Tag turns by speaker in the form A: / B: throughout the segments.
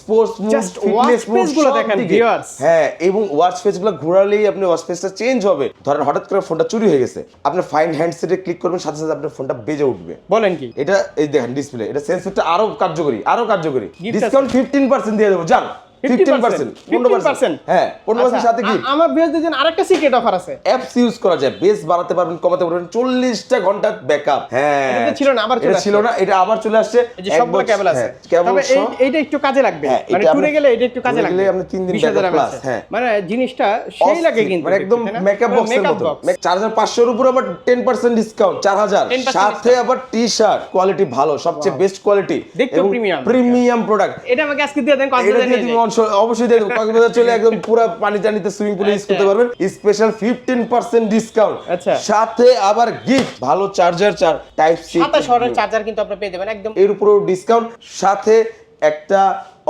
A: Sports just
B: Just watch গুলো দেখেন, viewers
A: হ্যাঁ এবং ওয়াচ ফেসগুলো ঘোরালেই আপনি ওয়াচ ফেসটা চেঞ্জ হবে। ধরেন হঠাৎ করে ফোনটা চুরি হয়ে গেছে। আপনি ফাইন হ্যান্ডসেটে ক্লিক করবেন সাথে সাথে আপনার ফোনটা বেজে উঠবে।
B: বলেন কি?
A: এটা এই দেখেন ডিসপ্লে এটা সেন্সরটা আরও কার্যকরী আরও কার্যকরী। ডিসকাউন্ট ফিফটিন পার্সেন্ট দিয়ে দেবো যান। ফিফটিন পার্সেন্ট পনেরো পার্সেন্ট
B: 15%
A: পনেরো পার্সেন্ট সাথে কি?
B: আ- আমার বিয়ের জন্য আরেকটা সিক্রেট অফার আছে।
A: অ্যাপস ইউজ করা যায় বেস বাড়াতে পারবেন কমাতে পারবেন চল্লিশটা ঘণ্টা ব্যাকআপ হ্যাঁ।
B: ছিল না, আবার
A: ছিল না এটা আবার চলে আসছে।
B: এই যে
A: এক
B: সবগুলো কেবল আছে।
A: কেবল
B: তবে এই
A: সহ-
B: এইটা একটু কাজে লাগবে। মানে টুরে গেলে এটা একটু কাজে লাগবে।
A: আপনি তিন দিন
B: 20,000
A: backup plus,
B: mAh
A: হ্যাঁ।
B: মানে জিনিসটা সেই লাগে কিন্তু
A: মানে একদম মেকআপ বক্সের মতো
B: box।
A: চার পাঁচশোর উপর আবার টেন পার্সেন্ট ডিসকাউন্ট চার হাজার সাথে আবার টি শার্ট কোয়ালিটি ভালো সবচেয়ে বেস্ট কোয়ালিটি। প্রিমিয়াম প্রোডাক্ট
B: এটা আমাকে আজকে দিয়ে দেন
A: এটা
B: কক্সবাজার
A: অবশ্যই দেখুন কক্সবাজার চলে একদম পুরো পানি টানিতে সুইমিং পুলে ইউজ করতে
B: আচ্ছা।
A: পারবেন স্পেশাল ফিফটিন পার্সেন্ট ডিসকাউন্ট
B: আচ্ছা।
A: সাথে আবার গিফট ভালো চার্জার চার টাইপ সি
B: চার্জার কিন্তু আপনি পেয়ে যাবেন একদম
A: এর উপরও ডিসকাউন্ট সাথে একটা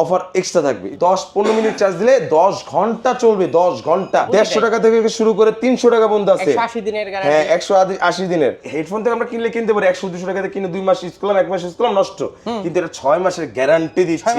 A: অফার এক্সট্রা থাকবে। দশ পনেরো মিনিট চার্জ দিলে দশ ঘণ্টা চলবে দশ ঘণ্টা। দেড়শো টাকা থেকে শুরু করে তিনশো টাকা পর্যন্ত আছে। হ্যাঁ একশো আশি দিনের। হেডফোন থেকে আমরা কিনলে কিনতে পারি। একশো দুশো টাকাতে কিনে দুই মাস ইউজ করলাম এক মাস ইউজ করলাম নষ্ট। কিন্তু এটা ছয় মাসের গ্যারান্টি দিচ্ছি।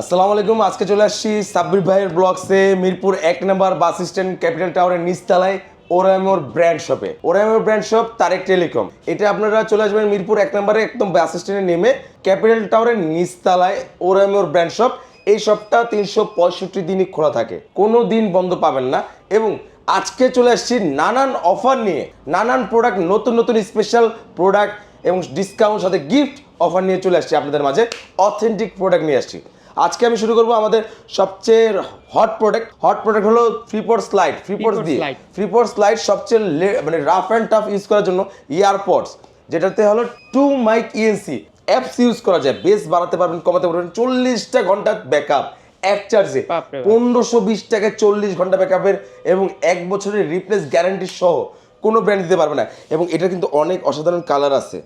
A: আসসালামু আলাইকুম আজকে চলে আসছি সাব্বির ভাইয়ের ব্লগসে মিরপুর এক নম্বর বাস স্ট্যান্ড ক্যাপিটাল টাওয়ারের নিচতলায়। ওরামোর ব্র্যান্ড শপে ওরামোর ব্র্যান্ড শপ তারেক টেলিকম এটা আপনারা চলে আসবেন মিরপুর এক নম্বরে, একদম বাস স্ট্যান্ডে নেমে ক্যাপিটাল টাওয়ারের নিচতলায় ওরামোর ব্র্যান্ড শপ এই শপটা তিনশো পঁয়ষট্টি দিনই খোলা থাকে। কোনো দিন বন্ধ পাবেন না। এবং আজকে চলে আসছি নানান অফার নিয়ে। নানান প্রোডাক্ট নতুন নতুন স্পেশাল প্রোডাক্ট এবং ডিসকাউন্ট সাথে গিফট অফার নিয়ে চলে আসছি আপনাদের মাঝে। অথেন্টিক প্রোডাক্ট নিয়ে আসছি। আজকে আমি শুরু করব আমাদের সবচেয়ে হট প্রোডাক্ট হট প্রোডাক্ট হলো ফ্রিপোর্ট স্লাইড ফ্রিপোর্ট দিয়ে। ফ্রিপোর্ট স্লাইড সবচেয়ে মানে রাফ অ্যান্ড টাফ ইউজ করার জন্য ইয়ারপডস যেটাতে হলো two mic ENC apps use করা যায় বেস বাড়াতে পারবেন কমাতে পারবেন। চল্লিশটা ঘণ্টা ব্যাকআপ এক চার্জে পনেরোশো বিশ টাকায় চল্লিশ ঘণ্টা ব্যাকআপের এবং এক বছরের রিপ্লেস গ্যারান্টি সহ কোনো ব্র্যান্ড দিতে পারবে না। এবং এটা কিন্তু অনেক অসাধারণ কালার আছে।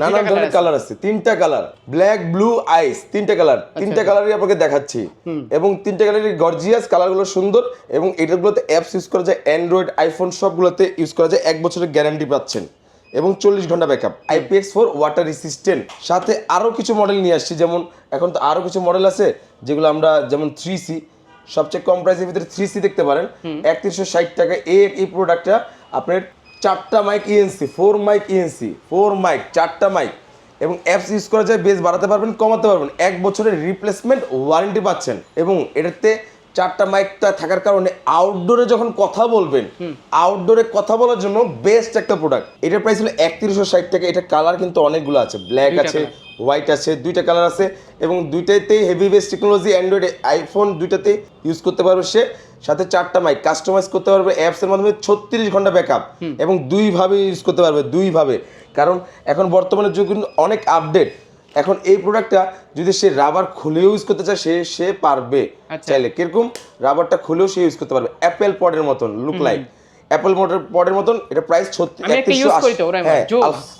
A: নানান ধরনের কালার আছে। তিনটা কালার ব্ল্যাক ব্লু আইস তিনটা কালার তিনটা কালারই আপনাকে দেখাচ্ছি। এবং তিনটা কালারই গর্জিয়াস কালারগুলো সুন্দর এবং এটাগুলোতে অ্যাপস ইউজ করা যায়। অ্যান্ড্রয়েড আইফোন সবগুলোতে ইউজ করা যায়। এক বছরের গ্যারান্টি পাচ্ছেন। এবং চল্লিশ ঘণ্টা backup IPX four water resistant সাথে আরও কিছু মডেল নিয়ে আসছি। যেমন এখন তো আরও কিছু মডেল আছে যেগুলো আমরা যেমন থ্রি সি সবচেয়ে কম প্রাইসের ভিতরে থ্রি সি দেখতে পারেন। একত্রিশশো ষাট টাকা। এই প্রোডাক্টটা আপনার চারটা mic ENC four mic ENC four mic চারটা মাইক এবং অ্যাপস ইউজ করা যায় বেশ বাড়াতে পারবেন কমাতে পারবেন। এক বছরের রিপ্লেসমেন্ট ওয়ারেন্টি পাচ্ছেন। এবং এটাতে চারটা মাইকটা থাকার কারণে আউটডোরে যখন কথা বলবেন আউটডোরে কথা বলার জন্য বেস্ট একটা প্রোডাক্ট এটার প্রাইস হলো একত্রিশশো ষাট টাকা। এটা কালার কিন্তু অনেকগুলো আছে। ব্ল্যাক আছে। হোয়াইট আছে দুইটা কালার আছে এবং দুইটাতেই heavy bass technology Android iPhone দুইটাতে ইউজ করতে পারবে সে। সাথে চারটা মাইক কাস্টমাইজ করতে পারবে অ্যাপসের মাধ্যমে ছত্রিশ ঘণ্টা ব্যাকআপ এবং দুইভাবে ইউজ করতে পারবে দুইভাবে। কারণ এখন বর্তমানে যুগ কিন্তু অনেক আপডেট এখন এই প্রোডাক্টটা যদি সে রাবার খুলেও ইউজ করতে চায় সে সে পারবে
B: আচ্ছা।
A: চাইলে। কীরকম? রাবারটা খুলেও সে ইউজ করতে পারবে। অ্যাপেল পডের মতন লুক লাইক অ্যাপেল মোটর পডের মতন এটা প্রাইস
B: ওরাই
A: হ্যাঁ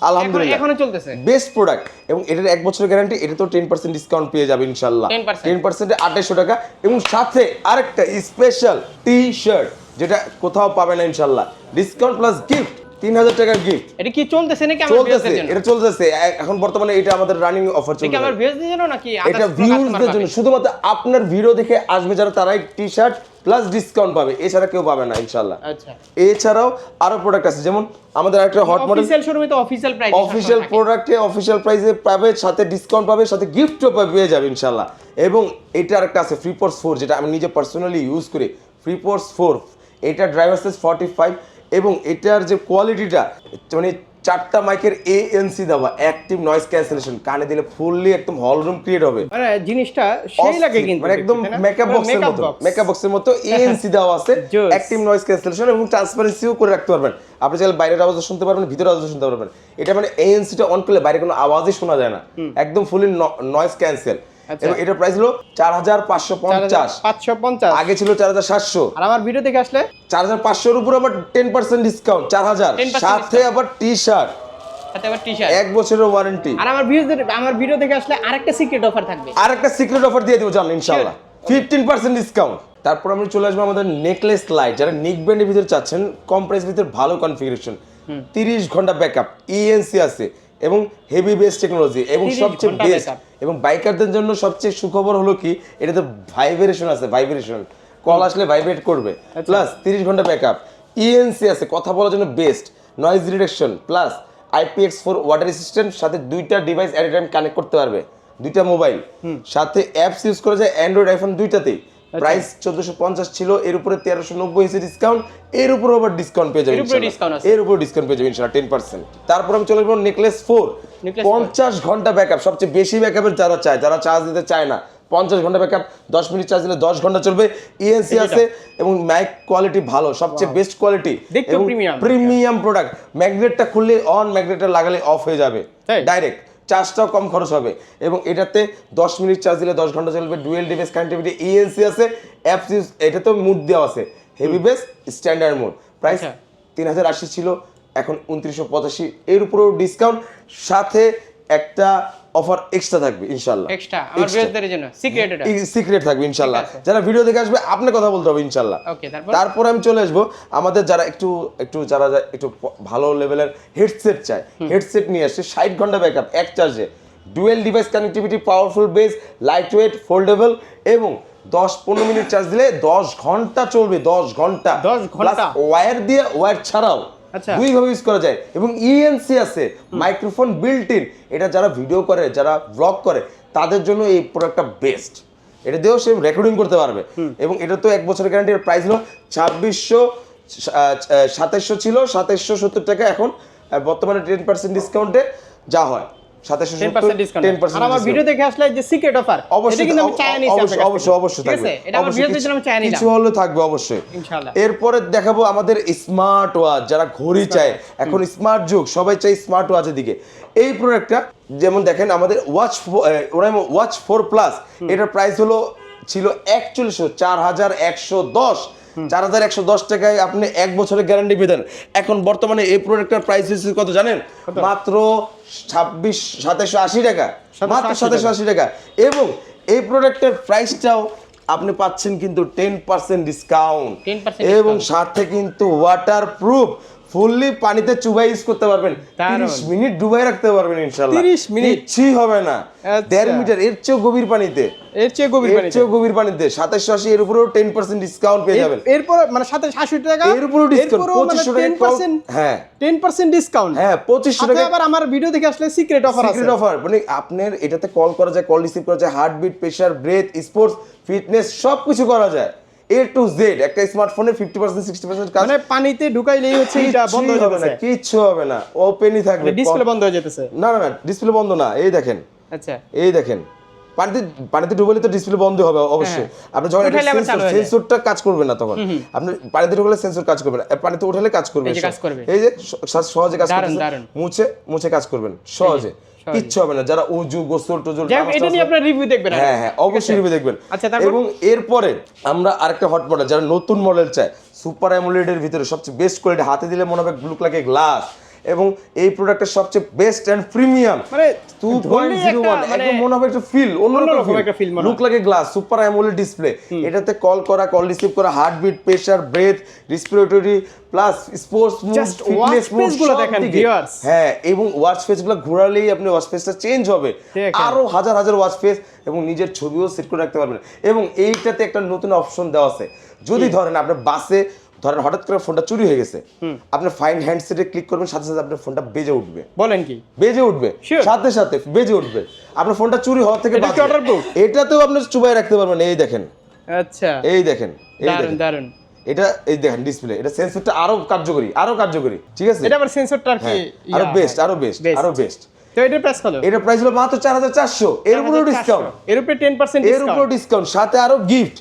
A: আলহামদুলিল্লাহ।
B: এখনও চলতেছে।
A: বেস্ট প্রোডাক্ট এবং এটার এক বছরের গ্যারান্টি এটা তো টেন পার্সেন্ট ডিসকাউন্ট পেয়ে যাবে ইনশাল্লাহ। টেন পার্সেন্টে আঠাইশশো টাকা। এবং সাথে আরেকটা স্পেশাল টি শার্ট যেটা কোথাও পাবে না ইনশাল্লাহ। ডিসকাউন্ট প্লাস গিফট তিন হাজার টাকার গিফট
B: এটা কি চলতেছে নাকি
A: চলতেছে এটা চলতেছে। এখন বর্তমানে এটা আমাদের রানিং অফার
B: এটা কি
A: চলছে
B: আমার ভিউয়ারদের জন্য নাকি
A: এটা
B: কোনো
A: ভিউজদের জন্য। শুধুমাত্র আপনার ভিডিও দেখে আসবে যারা তারাই টি শার্ট প্লাস ডিসকাউন্ট পাবে এছাড়া কেউ পাবে না ইনশাল্লাহ
B: আচ্ছা।
A: এছাড়াও আরও প্রোডাক্ট আছে যেমন আমাদের একটা হট মডেল
B: অফিসিয়াল শোরুমে তো অফিসিয়াল প্রাইস
A: অফিসিয়াল প্রোডাক্টে অফিসিয়াল প্রাইসে পাবে সাথে ডিসকাউন্ট পাবে সাথে গিফটও পেয়ে যাবে ইনশাল্লাহ এবং এটা আরেকটা আছে ফ্রিপোর্স ফোর যেটা আমি নিজে পার্সোনালি ইউজ করি। ফ্রিপোর্স ফোর এটা ড্রাইভার সেস ফর্টি ফাইভ এবং এটার যে কোয়ালিটিটা মানে চারটা মাইকের এএনসি দেওয়া অ্যাক্টিভ নয়েজ ক্যান্সেলেশন কানে দিলে ফুললি একদম হল রুম ক্রিয়েট হবে
B: মানে জিনিসটা সেই লাগে কিন্তু
A: মানে একদম? মেকআপ
B: পুরো
A: বক্সের মতো। মেকআপ বক্সের মতো এএনসি দেওয়া আছে অ্যাক্টিভ নয়েজ ক্যান্সেলেশন এবং ট্রান্সপারেন্সিও করে রাখতে পারবেন আপনি চাইলে বাইরের আওয়াজও শুনতে পারবেন ভিতরের আওয়াজও শুনতে পারবেন এটা মানে এএনসিটা অন করলে বাইরে কোনো আওয়াজই শোনা যায় না একদম ফুলি নয়েজ ক্যান্সেল। এবং এটার প্রাইস হলো চার হাজার পাঁচশো পঞ্চাশ।
B: পাঁচশো পঞ্চাশ।
A: আগে ছিল চার হাজার সাতশো।
B: আর আমার ভিডিও দেখে আসলে?
A: চার হাজার পাঁচশোর উপর আবার টেন পার্সেন্ট ডিসকাউন্ট চার হাজার। সাথে আবার টি শার্ট
B: সাথে আবার টি শার্ট
A: এক বছরের ওয়ারেন্টি
B: আর আমার ভিউজদের আমার ভিডিও দেখে আসলে আরেকটা সিক্রেট অফার থাকবে।
A: আর একটা সিক্রেট অফার দিয়ে দেবো জান ইনশাল্লাহ ফিফটিন পার্সেন্ট ডিসকাউন্ট তারপর আমি চলে আসব আমাদের নেকলেস লাইট যারা নিক ব্যান্ডের ভিতরে চাচ্ছেন কম প্রাইস ভিতরে ভালো কনফিগারেশন তিরিশ ঘণ্টা ব্যাকআপ ইএনসি আছে। এবং হেভি বেস টেকনোলজি এবং সবচেয়ে বেস্ট এবং বাইকারদের জন্য সবচেয়ে সুখবর হলো কি? এটাতে ভাইব্রেশন আছে ভাইব্রেশন কল আসলে ভাইব্রেট করবে।
B: আচ্ছা।
A: প্লাস তিরিশ ঘণ্টা ব্যাকআপ ইএনসি আছে কথা বলার জন্য best noise reduction plus IPX four water resistant সাথে দুইটা ডিভাইস এট টাইম কানেক্ট করতে পারবে। দুইটা মোবাইল সাথে অ্যাপস ইউজ করা যায় অ্যান্ড্রয়েড আইফোন দুইটাতেই।
B: আচ্ছা।
A: প্রাইস চোদ্দশো পঞ্চাশ ছিল এর উপরে তেরোশো নব্বই ডিসকাউন্ট এর উপরে আবার ডিসকাউন্ট পেয়ে যাবে
B: এর উপরে
A: ডিসকাউন্ট পেয়ে যাবে ইনশাল্লাহ টেন পার্সেন্ট তারপর আমি চলে যাব নেকলেস ফোর পঞ্চাশ ঘণ্টা ব্যাকআপ সবচেয়ে বেশি ব্যাকআপের যারা চায় যারা চার্জ দিতে চায় না পঞ্চাশ ঘণ্টা ব্যাকআপ দশ মিনিট চার্জ দিলে দশ ঘণ্টা চলবে। ইএনসি আছে এবং ম্যাক কোয়ালিটি ভালো সবচেয়ে বেস্ট কোয়ালিটি। প্রিমিয়াম প্রোডাক্ট ম্যাগনেটটা খুললে অন ম্যাগনেটটা লাগালে অফ হয়ে যাবে? ডাইরেক্ট চার্জটাও কম খরচ হবে। এবং এটাতে দশ মিনিট চার্জ দিলে দশ ঘণ্টা চলবে ডুয়েল ডিভাইস কানেক্টিভিটি ইএনসি আছে অ্যাপস এটা এটাতেও মুড দেওয়া আছে। Heavy bass standard mode price. তিন হাজার আশি ছিল এখন উনত্রিশশো পঁচাশি। এর উপরেও ডিসকাউন্ট সাথে একটা অফার এক্সট্রা থাকবে ইনশাল্লাহ
B: এক্সট্রা আমার ভিউয়ারদের জন্য সিক্রেট এটা।
A: সিক্রেট থাকবে ইনশাল্লাহ যারা ভিডিও দেখে আসবে আপনি কথা বলতে হবে ইনশাল্লাহ
B: ওকে তারপর?
A: তারপর আমি চলে আসব আমাদের যারা একটু একটু যারা একটু ভালো লেভেলের হেডসেট চায় হেডসেট নিয়ে আসছে ষাট ঘণ্টা ব্যাকআপ এক চার্জে dual device connectivity powerful bass lightweight foldable এবং দশ পনেরো মিনিট চার্জ দিলে দশ ঘণ্টা চলবে দশ ঘণ্টা।
B: 10 ঘণ্টা?
A: ওয়্যার দিয়ে ওয়্যার ছাড়াও।
B: আচ্ছা।
A: দুইভাবে ইউজ করা যায়। এবং ইএনসি আছে মাইক্রোফোন বিল্ট ইন এটা যারা ভিডিও করে যারা ব্লগ করে তাদের জন্য এই প্রোডাক্টটা বেস্ট এটা দিয়েও সে রেকর্ডিং করতে পারবে। এবং এটা তো এক বছরের গ্যারান্টির প্রাইস হলো ছাব্বিশশো সাতাইশশো ছিল সাতাইশশো সত্তর টাকা। এখন বর্তমানে টেন পার্সেন্ট ডিসকাউন্টে যা হয়। সাতাইশশো
B: 10% ডিসকাউন্ট
A: টেন পার্সেন্ট
B: আর আমার ভিডিও দেখে আসলে যে সিক্রেট অফার
A: অবশ্যই
B: কিন্তু আমি
A: অবশ্যই অবশ্যই অবশ্যই
B: ঠিক আছে? এটা আমার
A: অবশ্যই
B: ভিডিওতে আমি চাই
A: কিছু হলে থাকবে অবশ্যই।
B: ইনশাআল্লাহ।
A: এরপরে দেখাবো আমাদের স্মার্ট ওয়াচ যারা ঘড়ি চায়। এখন স্মার্ট যুগ সবাই চাই স্মার্ট ওয়াচের দিকে। এই প্রোডাক্টটা যেমন দেখেন আমাদের ওয়াচ ওয়াচ ফোর প্লাস এটার প্রাইস হলো ছিল একচল্লিশশো চার হাজার একশো দশ। চার হাজার একশো দশ টাকায় আপনি এক বছরের গ্যারান্টি পেতেন এখন বর্তমানে এই প্রোডাক্টের প্রাইস কত জানেন? মাত্র ছাব্বিশ সাতাশশো আশি টাকা। মাত্র
B: 2780
A: সাতাশশো আশি টাকা। এবং এই প্রোডাক্টের প্রাইসটাও আপনি পাচ্ছেন কিন্তু টেন পার্সেন্ট ডিসকাউন্ট এবং সাথে কিন্তু ওয়াটার প্রুফ ফুললি পানিতে চুবাই ইউজ করতে পারবেন।
B: দারুণ।
A: 30 মিনিট ডুবাই রাখতে পারবেন ইনশাআল্লাহ।
B: 30 মিনিট?
A: কিছুই হবে না।
B: আচ্ছা।
A: দেড় মিটার এর চেয়েও গভীর পানিতে।
B: এর চেয়ে গভীর
A: এর
B: পানিতে?
A: চেয়েও গভীর পানিতে। সাতাশশো আশি এর উপরেও টেন পার্সেন্ট ডিসকাউন্ট পেয়ে যাবেন।
B: এর- এরপর মানে সাথে আশি টাকা?
A: এর উপরেও ডিসকাউন্ট
B: মানে
A: পঁচিশশো টাকা
B: 10%
A: হ্যাঁ।
B: টেন পার্সেন্ট ডিসকাউন্ট
A: হ্যাঁ পঁচিশশো
B: সাথে
A: টাকা
B: আবার আমার ভিডিও দেখে আসলে সিক্রেট অফার আছে।
A: সিক্রেট অফার মানে আপনার এটাতে কল করা যায় কল রিসিভ করা যায় heartbeat pressure breath sports fitness সব কিছু করা যায়। এ টু জেড একটা স্মার্টফোনে ফিফটি পার্সেন্ট সিক্সটি পার্সেন্ট কাজ
B: মানে পানিতে ঢুকাইলেই হচ্ছে এটা বন্ধ হয়ে
A: হবে না কিচ্ছু হবে না ওপেনই থাকবে।
B: ডিসপ্লে বন্ধ হয়ে যেতেছে।
A: না না না ডিসপ্লে বন্ধ না এই দেখেন।
B: আচ্ছা।
A: এই দেখেন পানিতে পানিতে ডুবলে তো ডিসপ্লে বন্ধ হবে অবশ্যই। আপনি যখন
B: হয়ে।
A: সেন্সরটা কাজ করবে না তখন। আপনি পানিতে ঢুকলে সেন্সর কাজ করবে না। পানিতে উঠালে কাজ করবে
B: এই যে
A: সহজে কাজ করবে মুছে মুছে কাজ করবেন সহজে। কিচ্ছু হবে না যারা উজু গোসল টোজল
B: এটা নিয়ে আপনারা রিভিউ দেখবেন
A: হ্যাঁ হ্যাঁ অবশ্যই রিভিউ দেখবেন।
B: আচ্ছা,
A: এবং এরপরে আমরা আরেকটা হট মডেল যারা নতুন মডেল চায় সুপার অ্যামোলেডের ভিতরে সবচেয়ে বেস্ট কোয়ালিটি হাতে দিলে মনে হবে গ্লুক লাগে গ্লাস এবং এই প্রোডাক্টের সবচেয়ে বেস্ট এন্ড প্রিমিয়াম
B: মানে
A: টু পয়েন্ট জিরো ওয়ান
B: একটা মানে
A: একদম মনে হবে একটা ফিল
B: অন্যরকম একটা হয়।
A: লুক লাগে গ্লাস সুপার অ্যামোলেড ডিসপ্লে এটাতে কল করা কল রিসিভ করা heartbeat pressure breath respiratory plus sports mode
B: Just watch গুলো দেখেন, viewers।
A: হ্যাঁ এবং ওয়াচ ফেসগুলো ঘোরালেই আপনি ওয়াচ ফেসটা চেঞ্জ হবে। আরও হাজার হাজার ওয়াচ ফেস এবং নিজের ছবিও সেট করে রাখতে পারবেন। এবং এইটাতে একটা নতুন অপশন দেওয়া আছে। যদি ধরেন আপনার বাসে ধরেন হঠাৎ করে ফোনটা চুরি হয়ে গেছে আপনি ফাইন হ্যান্ডসেটে ক্লিক করবেন সাথে সাথে আপনার ফোনটা বেজে উঠবে।
B: বলেন কি?
A: বেজে উঠবে। সাথে সাথে বেজে উঠবে। আপনার ফোনটা চুরি হওয়ার থেকে
B: এটা?
A: এটাতেও আপনি চুবাই রাখতে পারবেন এই দেখেন।
B: আচ্ছা।
A: এই দেখেন এই দেখেন।
B: দারুণ
A: এটা এই দেখেন ডিসপ্লে এটা সেন্সরটা আরও কার্যকরী আরও কার্যকরী ঠিক আছে?
B: এটা আবার সেন্সরটা আর কি
A: হ্যাঁ
B: আরও
A: বেস্ট আরও বেস্ট আরও বেস্ট
B: তো এটার প্রাইস কত?
A: এটার প্রাইস হলো মাত্র চার হাজার চারশো। এর উপরেও ডিসকাউন্ট
B: এর উপরে 10%
A: এর উপরেও
B: ডিসকাউন্ট
A: ডিসকাউন্ট সাথে আরও গিফট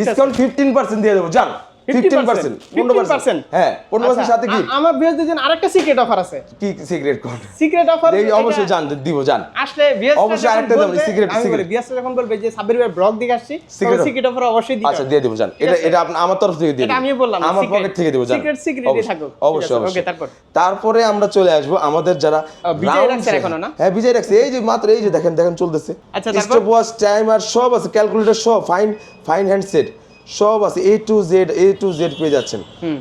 A: ডিসকাউন্ট ফিফটিন পার্সেন্ট দিয়ে দেবো জান ফিফটিন পার্সেন্ট
B: 15%
A: হ্যাঁ পনেরো পার্সেন্ট সাথে গিফট
B: আমার ভিউয়ারদের জন্য আরেকটা সিক্রেট অফার আছে।
A: কি সিক্রেট কোড
B: সিক্রেট অফার
A: এই অবশ্যই জান দিব জান।
B: আসলে ভিউয়ার্স
A: অবশ্যই আরেকটা দেবেন, secret, secret।
B: ভিউয়ার্স যখন বলবে যে সাবির ভাই ব্লগ দিকে আসছি
A: Secret
B: সিক্রেট অফার অবশ্যই দিতে
A: আচ্ছা দিয়ে দেবো জান। এটা এটা আপনি- আমার তরফ থেকে দিয়ে
B: এটা
A: দেবো।
B: বললাম
A: আমার পকেট থেকে দেবো জান। অবশ্যই,
B: থাকুক।
A: অবশ্যই
B: okay, তারপর?
A: তারপরে আমরা চলে আসব আমাদের যারা
B: বিজয়
A: round
B: এখনও না?
A: হ্যাঁ বিজয় রাখছে। এই যে মাত্র এই যে দেখেন দেখেন চলতেছে।
B: আচ্ছা, তারপর?
A: স্টপ ওয়াচ টাইমার সব আছে ক্যালকুলেটর সব ফাইন ফাইন হ্যান্ডসেট সব আছে A to Z A to Z পেয়ে যাচ্ছেন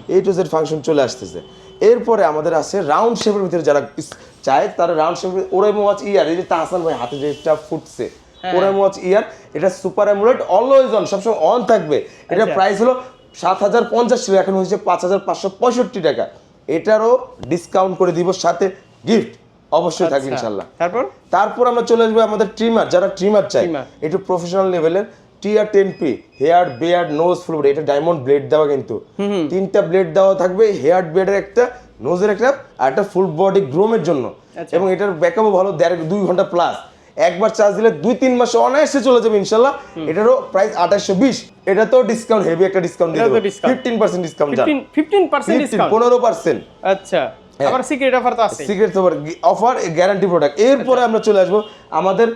A: এ টু জেড ফাংশন চলে আসতেছে এরপরে আমাদের আছে রাউন্ড শেপের ভিতরে যারা চায় তারা রাউন্ড শেপের ওরাইমো ওয়াচ ইয়ার এই যে তাহসান ভাই হাতে যেটা ফুটছে
B: হ্যাঁ।
A: ওরাইমো ওয়াচ ইয়ার এটা সুপার অ্যামুলেট অলওয়েজ অন সবসময় অন থাকবে এটা
B: আচ্ছা।
A: প্রাইস হলো সাত হাজার পঞ্চাশ ছিল এখন হয়েছে পাঁচ হাজার পাঁচশো পঁয়ষট্টি টাকা এটারও ডিসকাউন্ট করে দিব সাথে গিফট অবশ্যই থাকবে
B: আচ্ছা।
A: ইনশাল্লাহ
B: তারপর
A: তারপর আমরা চলে আসব আমাদের ট্রিমার যারা ট্রিমার চাই। একটু প্রফেশনাল লেভেলের TR ten P hair beard nose full body এটা ডায়মন্ড ব্লেড দেওয়া কিন্তু। তিনটা ব্লেড দেওয়া থাকবে হেয়ার বেয়ার্ডের একটা নোজের একটা আর একটা ফুল বডি গ্রোমের জন্য।
B: আচ্ছা।
A: এবং এটার ব্যাকআপও ভালো দেড় দুই ঘণ্টা প্লাস একবার চার্জ দিলে দুই তিন মাসে অনায়াসে চলে যাবে ইনশাল্লাহ। এটারও প্রাইস আঠাশশো বিশ। এটা তো ডিসকাউন্ট হেভি একটা ডিসকাউন্ট দিয়ে দেবো। Fifteen percent discount
B: fifteen percent
A: পনেরো পার্সেন্ট
B: আচ্ছা। আবার সিক্রেট অফার তো আছে
A: সিক্রেট অফার গ্যারান্টি প্রোডাক্ট এরপরে আমরা চলে আসব আমাদের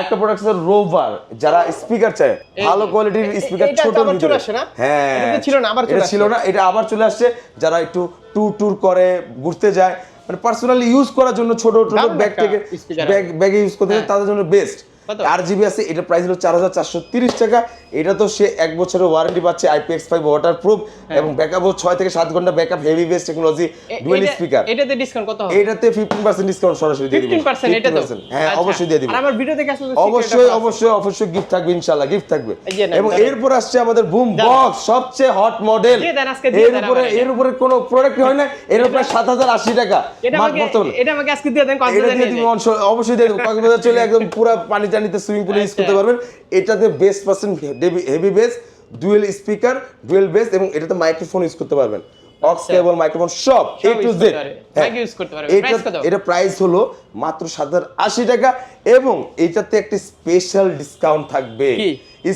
A: একটা প্রোডাক্ট আছে রোভার যারা স্পিকার চায়। ভালো কোয়ালিটির স্পিকার ছোট
B: চলে
A: ভিতরে
B: না?
A: হ্যাঁ
B: এটা ছিল না, আবার চলে
A: ছিল না এটা আবার চলে আসছে। যারা একটু ট্যুর ট্যুর করে ঘুরতে যায় মানে পার্সোনালি ইউজ করার জন্য ছোট ছোট ব্যাগ থেকে ব্যাগ ব্যাগে ইউজ করতে
B: হ্যাঁ।
A: তাদের জন্য বেস্ট? আর জিবি আছে এটা প্রাইস হলো চার হাজার চারশো তিরিশ টাকা। এটা তো সে এক বছরের ওয়ারেন্টি পাচ্ছে আইপিএক্স ফাইভ ওয়াটার প্রুফ এবং ব্যাকআপও ছয় থেকে সাত ঘণ্টা backup heavy bass technology dual speaker
B: এটাতে ডিসকাউন্ট কত হবে?
A: এটাতে ফিফটিন পার্সেন্ট ডিসকাউন্ট সরাসরি দিয়ে দিবেন
B: 15% এটা তো।
A: হ্যাঁ
B: আচ্ছা।
A: অবশ্যই দিয়ে দিবেন
B: আমার ভিডিও দেখে আসলে
A: অবশ্যই। অবশ্যই অবশ্যই গিফট থাকবে ইনশাআল্লাহ গিফট থাকবে। এবং এরপর আসছে আমাদের বুম বক্স সবচেয়ে হট মডেল এর উপরে এর উপরে কোনো প্রোডাক্ট হয় না এর উপরে সাত হাজার আশি টাকা।
B: এটা আমাকে এটা আমাকে আজকে দিয়ে দেন
A: দিয়ে দিবেন অবশ্যই দিয়ে দেবো। কক্সবাজার চলে একদম পুরো পানি টানিতে সুইমিং পুলে ইউজ করতে। পারবেন। এটাতে best percent heavy bass dual speaker dual bass এবং এটাতে মাইক্রোফোন ইউজ করতে পারবেন অক্স। কেবল মাইক্রোফোন সব এ টু জেড। এটা প্রাইস হলো মাত্র সাত আশি টাকা এবং এটাতে একটা স্পেশাল ডিসকাউন্ট থাকবে?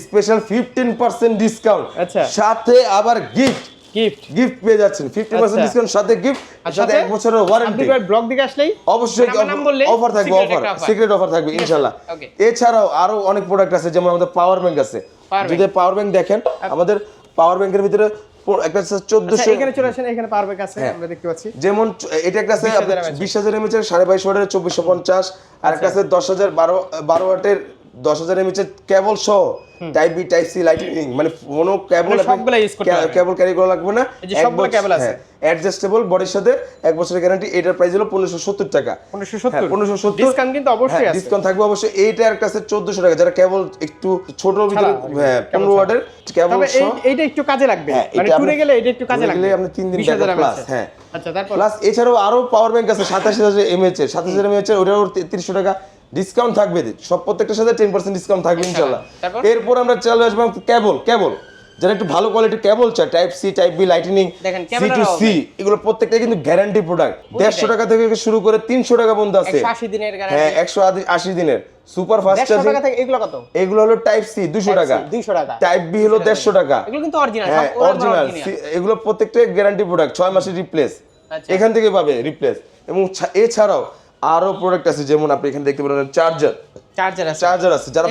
A: স্পেশাল ফিফটিন পার্সেন্ট ডিসকাউন্ট
B: আচ্ছা।
A: সাথে আবার গিফট
B: গিফট
A: গিফট পেয়ে যাচ্ছেন। ফিফটি পার্সেন্ট
B: আচ্ছা।
A: ডিসকাউন্ট সাথে গিফট সাথে এক বছরের ওয়ারেন্টি
B: আপনি ব্লগ দিকে আসলেই?
A: অবশ্যই অফার থাকবে অফার সিক্রেট অফার থাকবে ইনশাআল্লাহ. এছাড়াও আরও অনেক প্রোডাক্ট আছে যেমন আমাদের পাওয়ার ব্যাংক আছে। যদি পাওয়ার ব্যাংক দেখেন আমাদের পাওয়ার ব্যাংকের ভিতরে একটা আছে
B: আচ্ছা,
A: চোদ্দশো
B: এখানে চলে আসেন এখানে পাওয়ার ব্যাংক আছে
A: হ্যাঁ।
B: আমরা দেখতে পাচ্ছি।
A: যেমন এটা একটা আছে বিশ হাজার এমএচ এর। সাড়ে বাইশ ওয়াটের চব্বিশশো পঞ্চাশ আর একটা আছে দশ হাজার বারো বারো ওয়াটের দশ হাজার এমএচ এর কেবল সহ type B type C lightning মানে কোনো কেবল
B: করতে।
A: কেবল ক্যারি করা লাগবে না।
B: সবগুলা cable আছে।
A: অ্যাডজাস্টেবল বডির সাথে এক বছরের গ্যারান্টি এটার প্রাইস হলো পনেরোশো সত্তর টাকা।
B: পনেরোশো সত্তর?
A: পনেরোশো সত্তর।
B: ডিসকাউন্ট কিন্তু অবশ্যই আছে।
A: ডিসকাউন্ট থাকবে অবশ্যই। এইটার কাছে চোদ্দশো টাকা যারা কেবল একটু ছোট ভিতরে হ্যাঁ পনেরো ওয়াটের কেবল সহ
B: এইটা একটু কাজে লাগবে।
A: হ্যাঁ,
B: মানে টুরে গেলে এটা একটু কাজে লাগবে।
A: আপনি তিন দিন
B: 20,000
A: backup হ্যাঁ।
B: আচ্ছা তারপর?
A: প্লাস এছাড়াও আরও পাওয়ার ব্যাংক আছে সাতাশ হাজার এমএচ এর। সাতাশ হাজার এমএচ এর ওটাও তিরিশশো টাকা। ডিসকাউন্ট থাকবে সব প্রত্যেকটার সাথে টেন পার্সেন্ট ডিসকাউন্ট থাকবে ইনশাল্লাহ। এরপর আমরা চলে আসব কেবল কেবল যারা একটু ভালো কোয়ালিটির কেবল চায় type C type B lightning C to C এগুলো প্রত্যেকটা কিন্তু গ্যারান্টি প্রোডাক্ট দেড়শো টাকা থেকে শুরু করে তিনশো টাকা পর্যন্ত আছে। হ্যাঁ একশো আশি দিনের। সুপার ফাস্ট চার্জিং
B: এগুলো কত?
A: এগুলো হলো টাইপ সি দুশো টাকা।
B: 200 টাকা।
A: টাইপ বি হলো দেড়শো টাকা।
B: এগুলো কিন্তু অরিজিনাল
A: হ্যাঁ অরিজিনাল এগুলো প্রত্যেকটা গ্যারান্টি প্রোডাক্ট ছয় মাসের রিপ্লেস
B: আচ্ছা।
A: এখান থেকে পাবে রিপ্লেস এবং এছাড়াও আরও প্রোডাক্ট আছে যেমন আপনি এখানে দেখতে পারেন চার্জার
B: চার্জার আছে।
A: চার্জার আছে যারা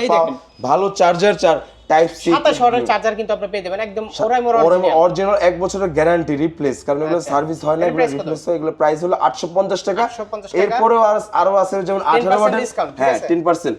A: ভালো চার্জার চার টাইপ সি
B: চার্জার কিন্তু আপনি পেয়ে যাবেন একদম
A: অরিজিনাল এক বছরের গ্যারান্টি রিপ্লেস কারণ এগুলো সার্ভিস হয় না এগুলো রিপ্লেস হয় এগুলো প্রাইস হলো
B: 850 টাকা।
A: এরপরেও আরও আছে যেমন
B: 18
A: ওয়াটের হ্যাঁ 10%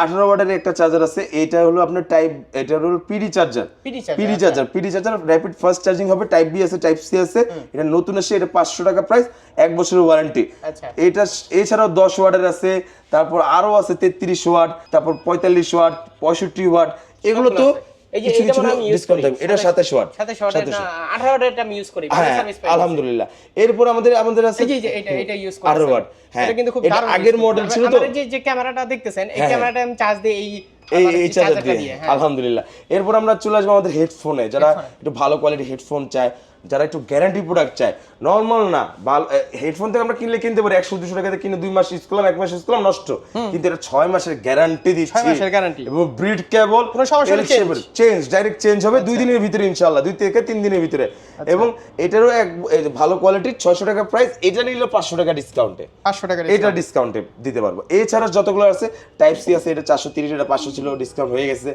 A: আঠারো ওয়াটের একটা চার্জার আছে এটা হলো আপনার টাইপ এটা হলো PD charger PD. Charger PD charger rapid fast charging হবে টাইপ বি আছে টাইপ সি আছে এটা নতুন আসে এটা পাঁচশো টাকা প্রাইস এক বছরের ওয়ারেন্টি
B: আচ্ছা।
A: এটা এছাড়াও দশ ওয়াটের আছে তারপর আরও আছে তেত্রিশ ওয়াট তারপর পঁয়তাল্লিশ ওয়াট পঁয়ষট্টি ওয়াট এগুলো তো
B: আছে। এই যে
A: কিছু
B: এইটা
A: কিছু
B: হয় আমি use করি।
A: এটা সাতাশ ওয়াট
B: সাথে ওয়াটের না 18 ওয়াটের আমি ইউজ করি। ভালো
A: হ্যাঁ
B: সার্ভিস পাই
A: আলহামদুলিল্লাহ। এরপর আমাদের আমাদের আছে
B: এই যে এটা এটা ইউজ করি
A: 18 ওয়াট হ্যাঁ
B: এটা কিন্তু খুব দারুণ
A: আগের মডেল
B: করতে।
A: ছিল তো।
B: যে যে ক্যামেরাটা দেখতেছেন এই
A: হ্যাঁ।
B: ক্যামেরাটা আমি চার্জ দিয়ে এই চার্জারটা
A: দিয়ে।
B: হ্যাঁ।
A: আলহামদুলিল্লাহ। এরপর আমরা চলে আসব আমাদের হেডফোনে যারা একটু ভালো কোয়ালিটি হেডফোন চায় যারা একটু গ্যারান্টি প্রোডাক্ট চায়। নর্মাল না হেডফোন থেকে আমরা কিনলে কিনতে পারি একশো দুশো টাকাতে কিনে দুই মাস ইউজ করলাম এক মাস ইউজ করলাম নষ্ট। কিন্তু এটা ছয় মাসের গ্যারান্টি দিচ্ছি। এবং ব্রিড কেবল। চেঞ্জ ডাইরেক্ট চেঞ্জ হবে দুই দিনের ভিতরে ইনশাল্লাহ দুই থেকে তিন দিনের ভিতরে।
B: আচ্ছা।
A: এবং এটারও এক ভালো কোয়ালিটির ছয়শো টাকা প্রাইস এটা নিলে পাঁচশো টাকা ডিসকাউন্টে
B: 500 টাকা
A: এটা ডিসকাউন্টে দিতে পারব। এছাড়া যতগুলো আছে টাইপ সি আছে এটা চারশো তিরিশ এটা পাঁচশো ছিল ডিসকাউন্ট হয়ে গেছে।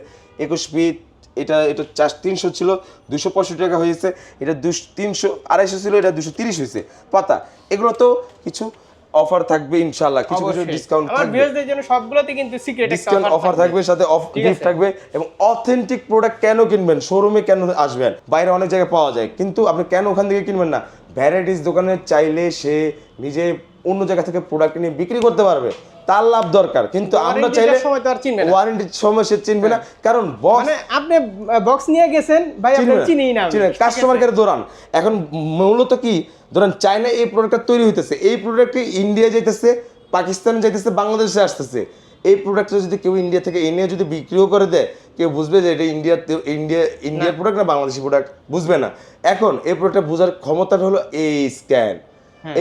A: একুশ পিট এটা এটা চার তিনশো ছিল দুশো পঁয়ষট্টি টাকা হয়েছে এটা দুশো তিনশো আড়াইশো ছিল এটা দুশো তিরিশ হয়েছে। পাতা এগুলো তো কিছু অফার থাকবে ইনশাল্লাহ কিছু কিছু ডিসকাউন্ট থাকবে।
B: ভিউয়ারদের জন্য সবগুলোতে কিন্তু সিক্রেট
A: ডিসকাউন্ট অফার থাকবে সাথে অফ গিফট থাকবে এবং অথেন্টিক প্রোডাক্ট কেন কিনবেন শোরুমে কেন আসবেন বাইরে অনেক জায়গায় পাওয়া যায় কিন্তু আপনি কেন ওখান থেকে কিনবেন না? ভ্যারাইটিস দোকানে চাইলে সে নিজে অন্য জায়গা থেকে প্রোডাক্ট নিয়ে বিক্রি করতে পারবে তার লাভ দরকার। কিন্তু আমরা চাইলে
B: সময় তো আর চিনবে না।
A: ওয়ারেন্টির সময় সে চিনবে না। কারণ বক্স
B: মানে আপনি বক্স নিয়ে গেছেন ভাই আপনি চিনিই না।
A: কাস্টমার কেয়ারে দৌড়ান। এখন মূলত কি ধরেন চায়না এই প্রোডাক্টটা তৈরি হইতেছে। এই প্রোডাক্টটি ইন্ডিয়া যাইতেছে পাকিস্তানে যাইতেছে বাংলাদেশে আসতেছে। এই প্রোডাক্টটা যদি কেউ ইন্ডিয়া থেকে এনে যদি বিক্রিও করে দেয় কেউ বুঝবে যে এটা ইন্ডিয়ার ইন্ডিয়া ইন্ডিয়ার প্রোডাক্ট না। বাংলাদেশি প্রোডাক্ট বুঝবে না। এখন এই প্রোডাক্টটা বোঝার ক্ষমতাটা হলো এই স্ক্যান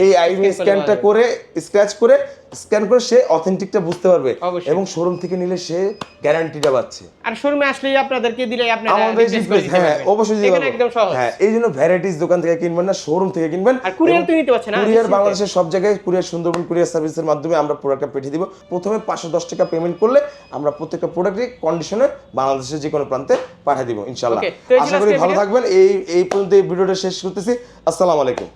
A: এই
B: হ্যাঁ, scan করলে
A: স্ক্যানটা করে স্ক্র্যাচ করে স্ক্যান করে সে অথেন্টিকটা বুঝতে পারবে এবং শোরুম থেকে নিলে সে গ্যারান্টিটা পাচ্ছে।
B: আর শোরুমে আসলেই আপনাদেরকে দিলে আপনারা
A: আমাদের হ্যাঁ অবশ্যই
B: এখানে একদম সহজ।
A: হ্যাঁ এই জন্য ভ্যারাইটিস দোকান থেকে কিনবেন না শোরুম থেকে কিনবেন
B: আর কুরিয়ার তো নিতে পারছে না
A: কুরিয়ার বাংলাদেশের সব জায়গায় কুরিয়ার সুন্দরবন কুরিয়ার সার্ভিসের মাধ্যমে আমরা প্রোডাক্টটা পাঠিয়ে দিব। প্রথমে পাঁচশো দশ টাকা পেমেন্ট করলে আমরা প্রত্যেকটা প্রোডাক্টই কন্ডিশনে বাংলাদেশের যে কোনো প্রান্তে পাঠিয়ে দিব
B: এই ছিল
A: আশা করি ভালো থাকবেন। এই এই পর্যন্ত এই ভিডিওটা শেষ করতেছি। আসসালামু আলাইকুম।